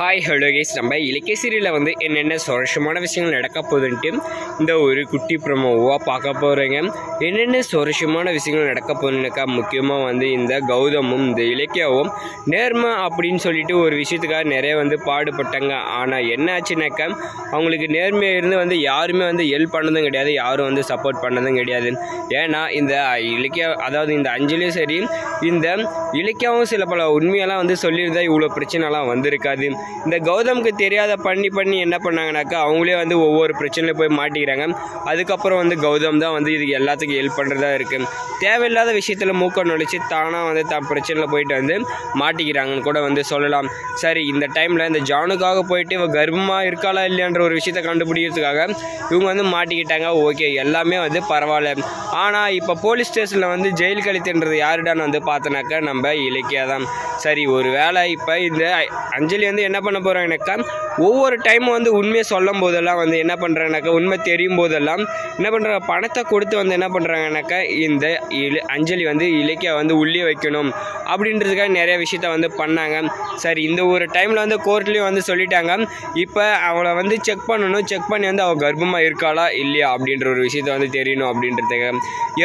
Hi hello case நம்ம இலக்கிய சீரியலில் வந்து என்னென்ன சுவாரஸ்யமான விஷயங்கள் நடக்க போகுதுன்ட்டு இந்த ஒரு குட்டி ப்ரமோவாக பார்க்க போகிறேங்க என்னென்ன சுவாரஸ்யமான விஷயங்கள் நடக்க போகுதுனாக்கா முக்கியமாக வந்து இந்த கௌதமும் இந்த இலக்கியாவும் நேர்மை அப்படின்னு சொல்லிட்டு ஒரு விஷயத்துக்காக நிறைய வந்து பாடுபட்டாங்க. ஆனால் என்ன ஆச்சுனாக்கா அவங்களுக்கு நேர்மையாக இருந்து வந்து யாருமே வந்து ஹெல்ப் பண்ணதும் கிடையாது யாரும் வந்து சப்போர்ட் பண்ணதும் கிடையாது. ஏன்னா இந்த இலக்கியா அதாவது இந்த அஞ்சலியும் சரி இந்த இலக்கியாவும் சில பல உண்மையெல்லாம் வந்து சொல்லியிருந்தா இவ்வளோ பிரச்சனைலாம் வந்திருக்காது. இந்த கௌதமுக்கு தெரியாத பண்ணி பண்ணி என்ன பண்ணாங்கனாக்கா அவங்களே வந்து ஒவ்வொரு பிரச்சனையில் போய் மாட்டிக்கிறாங்க. அதுக்கப்புறம் வந்து கௌதம் தான் வந்து இதுக்கு எல்லாத்துக்கும் ஹெல்ப் பண்ணுறதா இருக்குது தேவையில்லாத விஷயத்தில் மூக்க நுழைச்சி தானாக வந்து தான் பிரச்சனையில் போயிட்டு வந்து மாட்டிக்கிறாங்கன்னு கூட வந்து சொல்லலாம். சரி இந்த டைமில் இந்த ஜானுக்காக போயிட்டு இவ கர்ப்பமாக இருக்காளா இல்லையான்ற ஒரு விஷயத்தை கண்டுபிடிக்கிறதுக்காக இவங்க வந்து மாட்டிக்கிட்டாங்க. ஓகே எல்லாமே வந்து பரவாயில்ல. ஆனால் இப்போ போலீஸ் ஸ்டேஷனில் வந்து ஜெயில் கழித்துன்றது யாருடான்னு வந்து பார்த்தோன்னாக்கா நம்ம இலக்கியா தான். சரி ஒரு வேளை இப்போ இந்த அஞ்சலி வந்து என்ன பண்ண போகிறாங்கனாக்கா ஒவ்வொரு டைமும் வந்து உண்மையை சொல்லும் போதெல்லாம் வந்து என்ன பண்ணுறாங்கனாக்கா உண்மை தெரியும் போதெல்லாம் என்ன பண்ணுறாங்க பணத்தை கொடுத்து வந்து என்ன பண்ணுறாங்கனாக்கா இந்த இல அஞ்சலி வந்து இலக்கியா வந்து உள்ளே வைக்கணும் அப்படின்றதுக்காக நிறைய விஷயத்த வந்து பண்ணாங்க. சரி இந்த ஒரு டைமில் வந்து கோர்ட்லேயும் வந்து சொல்லிட்டாங்க. இப்போ அவளை வந்து செக் பண்ணணும். செக் பண்ணி வந்து அவள் கர்ப்பமாக இருக்காளா இல்லையா அப்படின்ற ஒரு விஷயத்த வந்து தெரியணும் அப்படின்றதுக்கு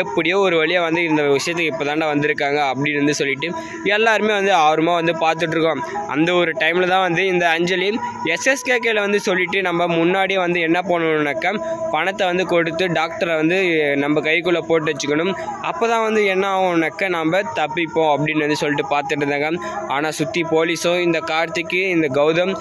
எப்படியோ ஒரு வழியாக வந்து இந்த விஷயத்துக்கு இப்போ தாண்டா வந்திருக்காங்க அப்படின்னு வந்து சொல்லிட்டு எல்லாருமே வந்து ஆர்வமாக வந்து பார்த்துட்ருக்கோம் அந்த ஒரு டைமில் தான் வந்து இந்த அஞ்சலி எஸ் எஸ்எஸ்கேகேல வந்து சொல்லிட்டு நம்ம முன்னாடியே வந்து என்ன பண்ணணும்னாக்கா பணத்தை வந்து கொடுத்து டாக்டரை வந்து நம்ம கைக்குள்ளே போட்டு வச்சுக்கணும். அப்போ தான் வந்து என்ன ஆகும்னாக்கா நம்ம தப்பிப்போம் அப்படின்னு வந்து சொல்லிட்டு பார்த்துட்டு இருந்தாங்க ஆனால் சுற்றி போலீஸோ இந்த கார்த்திக்கு இந்த கௌதம்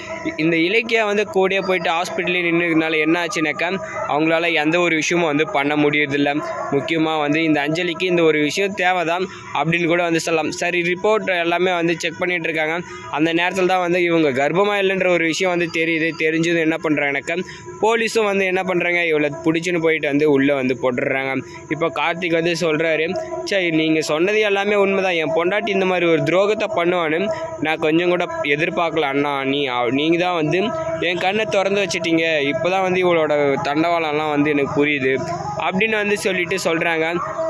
இந்த இலக்கியா வந்து கூடயே போயிட்டு ஹாஸ்பிட்டலில் நின்றுனால என்ன ஆச்சுனாக்கா அவங்களால எந்த ஒரு விஷயமும் வந்து பண்ண முடியறதில்ல. முக்கியமாக வந்து இந்த அஞ்சலிக்கு இந்த ஒரு விஷயம் தேவைதான் அப்படின்னு கூட வந்து சொல்லலாம். சரி ரிப்போர்ட் எல்லாமே வந்து செக் பண்ணிகிட்டு இருக்காங்க. அந்த நேரத்தில் தான் வந்து இவங்க கர்ப்பமாக இல்லைன்ற ஒரு விஷயம் வந்து தெரியுது தெரிஞ்சதும் என்ன பண்ணுறாங்கனாக்கா போலீஸும் வந்து என்ன பண்ணுறாங்க இவ்வளோ பிடிச்சின்னு போயிட்டு வந்து உள்ளே வந்து போட்டுடுறாங்க. இப்போ கார்த்திக் வந்து சொல்கிறாரு சரி நீங்கள் சொன்னது எல்லாமே உண்மைதான். என் பொண்டாட்டி இந்த மாதிரி ஒரு துரோகத்தை பண்ணுவான்னு நான் கொஞ்சம் கூட எதிர்பார்க்கல. அண்ணா நீ நீங்கள் தான் வந்து என் கண்ணை திறந்து வச்சிட்டீங்க. இப்போ தான் வந்து இவளோட தண்டவாளம்லாம் வந்து எனக்கு புரியுது. அப்படின்னு வந்து சொல்லிட்டு சொல்கிறாங்க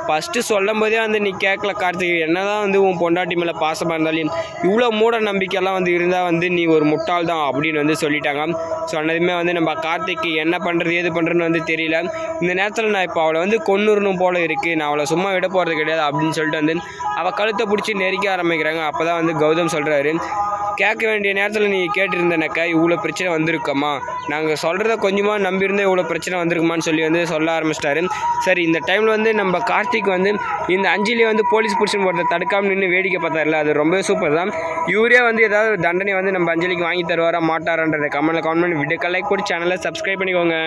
ஃபஸ்ட்டு சொல்லும் போதே வந்து நீ கேட்கல கார்த்திக். என்னதான் வந்து உன் பொண்டாட்டி மேலே பாசமாக இருந்தாலும் இவ்வளோ மூட நம்பிக்கையெல்லாம் வந்து இருந்தால் வந்து நீ ஒரு முட்டாள் தான் அப்படின்னு வந்து சொல்லிட்டாங்க. சொன்னதுமே வந்து நம்ம கார்த்திக்கு என்ன பண்ணுறது ஏது பண்ணுறதுன்னு வந்து தெரியல. இந்த நேரத்தில் நான் இப்போ அவளை வந்து கொன்னுறணும் போல் இருக்குது நான் அவளை சும்மா விட போகிறது கிடையாது அப்படின்னு சொல்லிட்டு வந்து அவள் கழுத்தை பிடிச்சி நெரிக்க ஆரம்பிக்கிறாங்க. அப்போ தான் வந்து கௌதம் சொல்கிறாரு கேட்க வேண்டிய நேரத்தில் நீங்கள் கேட்டிருந்தேனாக்கா இவ்வளோ பிரச்சனை வந்திருக்கம்மா நாங்கள் சொல்கிறத கொஞ்சமாக நம்பியிருந்தே இவ்வளோ பிரச்சனை வந்திருக்குமான்னு சொல்லி வந்து சொல்ல ஆரம்பிச்சிட்டாரு. சரி இந்த டைமில் வந்து நம்ம கார்த்திக் வந்து இந்த அஞ்சலியை வந்து போலீஸ் பிடிச்சின்னு போகிறத தடுக்காமல் நின்று வேடிக்கை பார்த்தாருல அது ரொம்பவே சூப்பர் தான். இவரே வந்து ஏதாவது தண்டனை வந்து நம்ம அஞ்சலிக்கு வாங்கி தருவாரா மாட்டாரான்றதை கமெண்ட்டில் கமெண்ட் வீடியோ லைக் போட்டு சேனலை சப்ஸ்கிரைப் பண்ணிக்கோங்க.